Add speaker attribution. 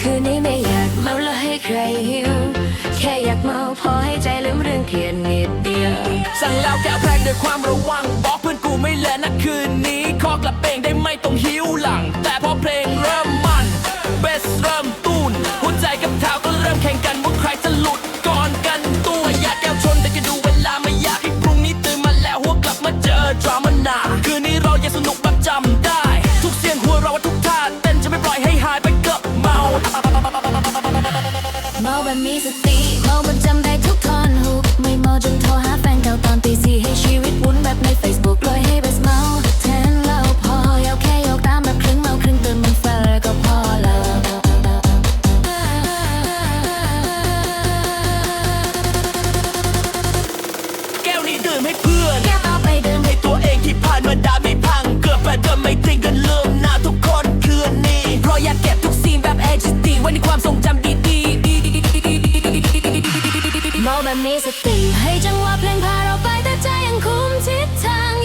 Speaker 1: คืนนี้ไม่อยากเมาแล้วให้ใครหิว แค่อยากเมาพอให้ใจลืมเรื่องเครียดนิดเดียว
Speaker 2: สั่งแล้วแก้แพงด้วยความระวังบอก มีสติเมาประจำได้ทุกท่อนหุบ
Speaker 1: ไม่เมาจนโทรหา มีสติให้จังหวะเพลงพาเราไปแต่ใจยังคุมทิศทาง